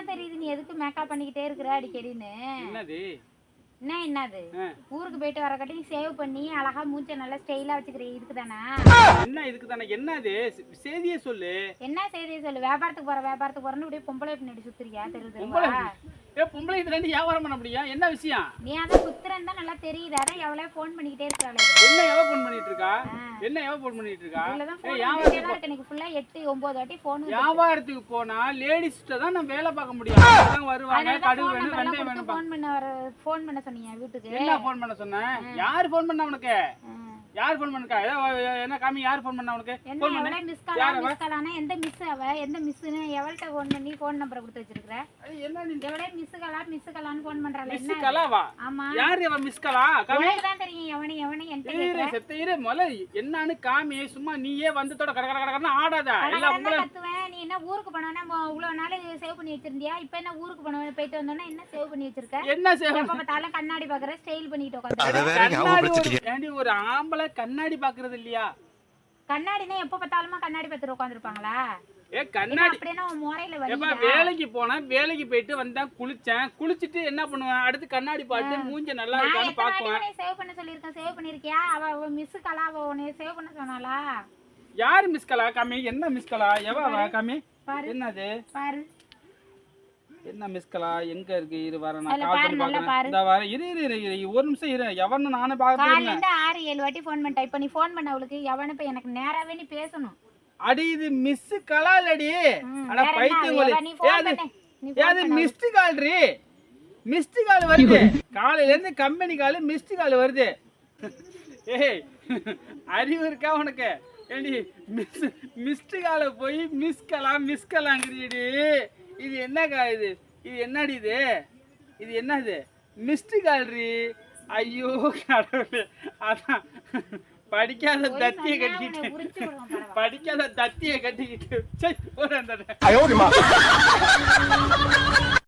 எதுக்கு மேக்கப் பண்ணிக்கிட்டே இருக்கிற அடிக்கடின்னு? என்னது? என்ன என்னது. ஊருக்கு போயிட்டு வர கட்டி சேவ் பண்ணி அழகா மூஞ்ச நல்லா ஸ்டைலா வச்சுக்கிற இதுக்கு தானே என்ன இதுக்கு தானே என்னது செய்தியே சொல்லு. என்ன செய்தி சொல்லு? வியாபாரத்துக்கு போற வியாபாரத்துக்கு போறன்னு இப்படியே பொம்பளை பின்னாடி சுத்துறியா? தெரு பொம்பளை தெருவா ஏ பொம்பளை இதுல இருந்து வியாபாரம் பண்ண முடியும் என்ன விஷயம்? நீ அதான் சுத்துறன்னு தான் நல்லா தெரியுது. அதான் எவ்வளவு ஃபோன் பண்ணிக்கிட்டே இருக்கிறாள் என்ன எவ போன் பண்ணிட்டு இருக்கா. என்ன எவ போன் பண்ணிட்டு இருக்கா? ஃபோன் வியாபாரத்துக்கு இன்னைக்கு ஃபுல்லா எட்டு ஒன்பது வாட்டி ஃபோன் வியாபாரத்துக்கு போனா லேடிஸ்ட்ட தான் நம்ம வேலை பார்க்க முடியும். அவங்க வருவாங்க கடுகு வேணும் வெந்தயம் வேணும் ஃபோன் பண்ண வர ஃபோன் பண்ண சொன்னீங்க வீட்டுக்கு. என்ன போன் பண்ண சொன்னேன் யார் போன் பண்ணா உனக்கு. யார் போன் பண்ணக்கா ஏதோ என்ன காமி? யார் போன் பண்ணா உனக்கு? என்ன போன் பண்ணு. மிஸ் காலா? மிஸ் காலானா எந்த மிஸ் அவ? எந்த மிஸ்னு எவள்கிட்ட ஃபோன் பண்ணி ஃபோன் நம்பரை கொடுத்து வச்சிருக்கிற? என்ன நீ? எவ்வளவு மிஸ் காலா மிஸ் காலான்னு ஃபோன் பண்றாள்? மிஸ் என்ன கலாவா ஆமா. யார் இவன் மிஸ் கலா காமி? தான் தெரியும் எவனை எவனை என்கிட்ட கேக்குற செத்த இரு. முதல்ல என்னன்னு காமி சும்மா நீயே வந்ததோட கட கட கடன்னு ஆடாத. அழகா உங்களை என்ன ஊருக்கு போனோன்னா இவ்வளவு நாள் சேவ் பண்ணி வச்சிருந்தியா? இப்ப என்ன ஊருக்கு போன போயிட்டு வந்தோன்னா என்ன சேவ் பண்ணி வச்சிருக்க? என்ன எப்ப பார்த்தாலும் கண்ணாடி பாக்குற ஸ்டைல் பண்ணிட்டு உட்காந்து ஒரு- ஆம்பளை கண்ணாடி பாக்குறது இல்லையா? கண்ணாடினா எப்ப பார்த்தாலுமா கண்ணாடி பார்த்துட்டு உட்காந்துருப்பாங்களா ஏ கண்ணாடி வேலைக்கு போனேன் வேலைக்கு போயிட்டு வந்தேன் குளிச்சேன் குளிச்சிட்டு என்ன பண்ணுவேன்? அடுத்து கண்ணாடி பார்த்து மூஞ்ச நல்லா இருக்கான்னு பாக்குவேன் சேவ் பண்ண சொல்லியிருக்கேன்? சேவ் பண்ணிருக்கியா அவ அவ மிஸ் கலா அவ உன்னை சேவ் பண்ண சொன்னாளா? யார் மிஸ் கலா காமி என்ன மிஸ் கலா எவ அவ? காமி பாரு என்னது? பாரு. என்ன மிஸ் கலா எங்க இருக்கு? இரு வர நான் கால் பண்ணி பாக்குறேன். இந்த வர இரு இரு இரு இரு ஒரு நிமிஷம் இரு. எவன்னு நானே பார்க்க காலையில இருந்து ஆறு ஏழு வாட்டி ஃபோன் பண்ண டைப் பண்ணி ஃபோன் பண்ண அவளுக்கு எவனு இப்ப எனக்கு நேராவே நீ பேசணும். அடி இது மிஸ் கலா இல்லடி? ம், அட? பைத்தியம் நீ ஏ, அது-. நீ மிஸ்டு கால் ரீ மிஸ்டு கால் வருது. காலையில இருந்து கம்பெனி கால் மிஸ்டு கால் வருது. ஏய் அறிவு இருக்கா உனக்கு? ஏடி மிஸ் மிஸ்டு கால போய் மிஸ் கலா மிஸ் கலாங்கிறீடி. இது என்னக்கா இது? இது என்னடி இது? இது என்னது மிஸ்டு கால் ரீ ஐயோ கடவுளே. அதான். படிக்காத தத்தியை கட்டிக்கிட்டு. படிக்காத தத்தியை கட்டிக்கிட்டு. சரி ஒரு அந்த